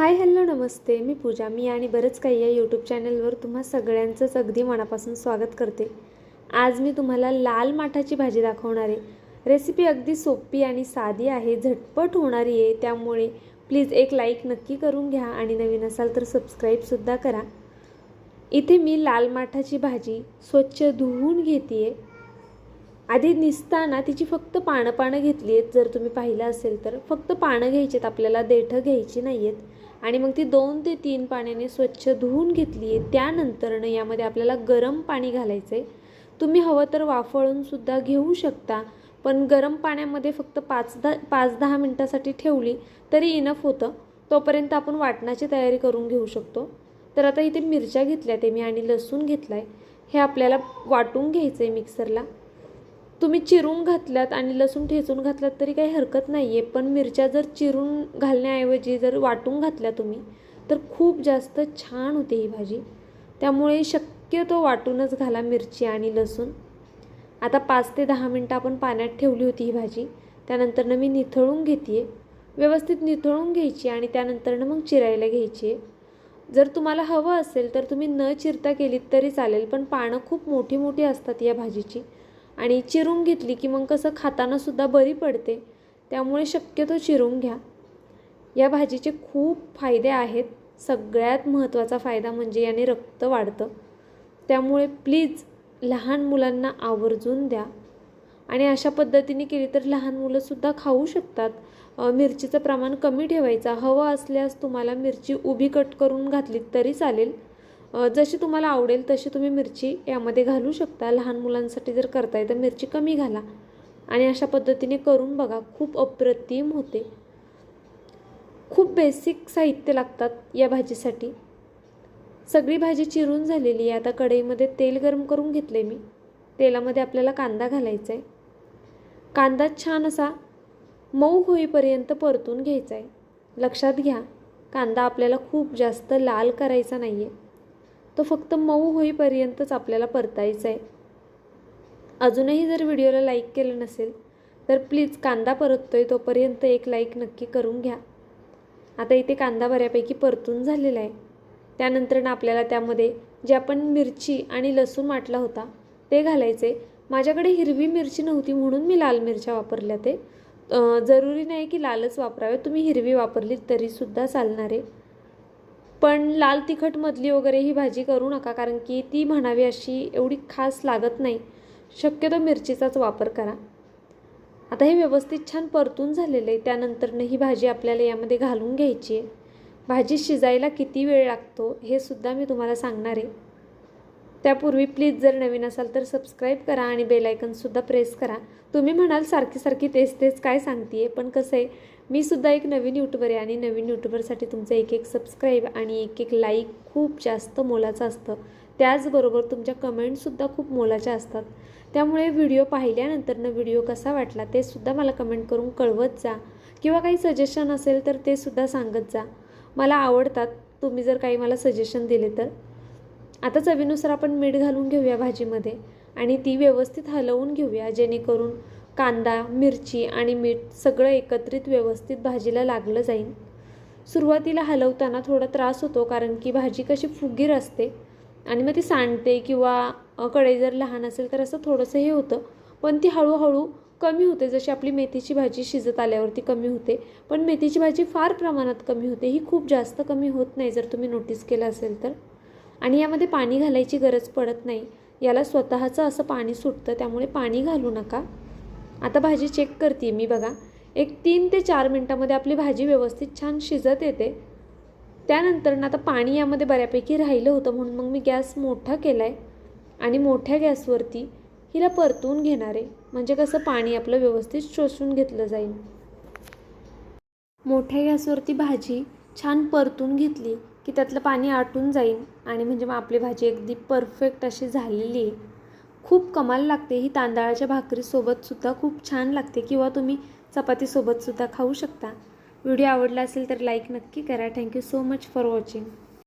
Hi hello नमस्ते. मी पूजा. मी आणि बरंच काही या यूट्यूब चॅनलवर तुम्हा सगळ्यांचंच अगदी मनापासून स्वागत करते. आज मी तुम्हाला लाल माठाची भाजी दाखवणार आहे. रेसिपी अगदी सोपी आणि साधी आहे. झटपट होणारी आहे. त्यामुळे प्लीज एक लाईक नक्की करून घ्या आणि नवीन असाल तर सबस्क्राईबसुद्धा करा. इथे मी लाल माठाची भाजी स्वच्छ धुवून घेते आहे आधी निसताना तिची फक्त पानं पानं घेतली आहेत जर तुम्ही पाहिलं असेल तर. फक्त पानं घ्यायची आहेत आपल्याला देठं घ्यायची नाही आहेत आणि मग ती दोन ते तीन पाण्याने स्वच्छ धुवून घेतली आहे त्यानंतरनं यामध्ये आपल्याला गरम पाणी घालायचं आहे तुम्ही हवं तर वाफळूनसुद्धा घेऊ शकता पण गरम पाण्यामध्ये फक्त पाच दहा पाच दहा मिनटासाठी ठेवली तरी इनफ होतं. तोपर्यंत आपण वाटणाची तयारी करून घेऊ शकतो. तर आता इथे मिरच्या घेतल्या ते मी आणि लसूण घेतला आहे हे आपल्याला वाटून घ्यायचं आहे मिक्सरला तुम्ही चिरून घातल्यात आणि लसूण ठेचून घातलात तरी काही हरकत नाही आहे पण मिरच्या जर चिरून घालण्याऐवजी जर वाटून घातल्या तुम्ही तर खूप जास्त छान होते ही भाजी. त्यामुळे शक्यतो वाटूनच घाला मिरची आणि लसूण. आता पाच ते दहा मिनटं आपण पाण्यात ठेवली होती ही भाजी. त्यानंतरनं मी निथळून घेते आहे व्यवस्थित निथळून घ्यायची आणि त्यानंतरनं मग चिरायला घ्यायची आहे जर तुम्हाला हवं असेल तर तुम्ही न चिरता केलीत तरी चालेल पण पानं खूप मोठी मोठी असतात या भाजीची. आणि चिरून घेतली की मग कसं खातानासुद्धा बरी पडते. त्यामुळे शक्यतो चिरून घ्या. या भाजीचे खूप फायदे आहेत. सगळ्यात महत्त्वाचा फायदा म्हणजे याने रक्त वाढतं. त्यामुळे प्लीज लहान मुलांना आवर्जून द्या. आणि अशा पद्धतीने केली तर लहान मुलंसुद्धा खाऊ शकतात. मिरचीचं प्रमाण कमी ठेवायचं. हवं असल्यास तुम्हाला मिरची उभी कट करून घातलीत तरी चालेल. जशी तुम्हाला आवडेल तशी तुम्ही मिरची यामध्ये घालू शकता. लहान मुलांसाठी जर करताय तर मिरची कमी घाला. आणि अशा पद्धतीने करून बघा खूप अप्रतिम होते. खूप बेसिक साहित्य लागतात या भाजीसाठी. सगळी भाजी चिरून झालेली आहे. आता कढईमध्ये तेल गरम करून घेतले मी. तेलामध्ये आपल्याला कांदा घालायचा आहे कांदा छान असा मऊ होईपर्यंत परतून घ्यायचा आहे लक्षात घ्या कांदा आपल्याला खूप जास्त लाल करायचा नाही आहे तो फक्त मऊ होईपर्यंतच आपल्याला परतायचा आहे. अजूनही जर व्हिडिओला लाईक केलं नसेल तर प्लीज कांदा परततोय तोपर्यंत एक लाईक नक्की करून घ्या. आता इथे कांदा बऱ्यापैकी परतून झालेला आहे. त्यानंतरनं आपल्याला त्यामध्ये जे आपण मिरची आणि लसूण वाटला होता ते घालायचे. माझ्याकडे हिरवी मिरची नव्हती म्हणून मी लाल मिरच्या वापरल्या ते. जरुरी नाही की लालच वापरावे. तुम्ही हिरवी वापरली तरीसुद्धा चालणार आहे. पण लाल तिखटमधली वगैरे ही भाजी करू नका कारण की ती म्हणावी अशी एवढी खास लागत नाही. शक्यतो मिरचीचाच वापर करा. आता हे व्यवस्थित छान परतून झालेलं आहे त्यानंतरनं ही भाजी आपल्याला यामध्ये घालून घ्यायची आहे. भाजी शिजायला किती वेळ लागतो हे सुद्धा मी तुम्हाला सांगणार आहे. त्यापूर्वी प्लीज जर नवीन असाल तर सबस्क्राईब करा आणि बेलायकनसुद्धा प्रेस करा. तुम्ही म्हणाल सारखी सारखी तेच तेच काय सांगते पण कसं आहे मी सुद्धा एक नवीन यूट्यूबर आहे आणि नवीन यूट्यूबरसाठी तुमचं एक एक सबस्क्राईब आणि एक एक लाईक खूप जास्त मोलाचं असतं. त्याचबरोबर तुमच्या कमेंटसुद्धा खूप मोलाच्या असतात. त्यामुळे व्हिडिओ पाहिल्यानंतरनं व्हिडिओ कसा वाटला ते सुद्धा मला कमेंट करून कळवत जा. किंवा काही सजेशन असेल तर ते सुद्धा सांगत जा. मला आवडतात. तुम्ही जर काही मला सजेशन दिले तर. आता चवीनुसार आपण मीठ घालून घेऊया भाजीमध्ये आणि ती व्यवस्थित हलवून घेऊया जेणेकरून कांदा मिरची आणि मीठ सगळं एकत्रित व्यवस्थित भाजीला लागलं जाईल. सुरुवातीला हलवताना थोडा त्रास होतो कारण की भाजी कशी फुगीर असते आणि मग ती सांडते किंवा कढई जर लहान असेल तर असं थोडंसं हे होतं पण ती हळूहळू कमी होते. जशी आपली मेथीची भाजी शिजत आल्यावरती कमी होते पण मेथीची भाजी फार प्रमाणात कमी होते. ही खूप जास्त कमी होत नाही जर तुम्ही नोटीस केलं असेल तर. आणि यामध्ये पाणी घालायची गरज पडत नाही. याला स्वतःचं असं पाणी सुटतं त्यामुळे पाणी घालू नका. आता भाजी चेक करते मी बघा. एक तीन ते चार मिनटामध्ये आपली भाजी व्यवस्थित छान शिजत येते. त्यानंतर ना आता पाणी यामध्ये बऱ्यापैकी राहिलं होतं म्हणून मग मी गॅस मोठा केला आहे आणि मोठ्या गॅसवरती हिला परतून घेणार आहे. म्हणजे कसं पाणी आपलं व्यवस्थित शोषून घेतलं जाईल. मोठ्या गॅसवरती भाजी छान परतून घेतली. की त्यातलं पाणी आटून जाईल आणि म्हणजे मग आपली भाजी अगदी परफेक्ट अशी झालेली आहे. खूप कमाल लागते. ही तांदळाच्या भाकरीसोबतसुद्धा खूप छान लागते. किंवा तुम्ही चपातीसोबतसुद्धा खाऊ शकता. व्हिडिओ आवडला असेल तर लाईक नक्की करा. Thank you so much for watching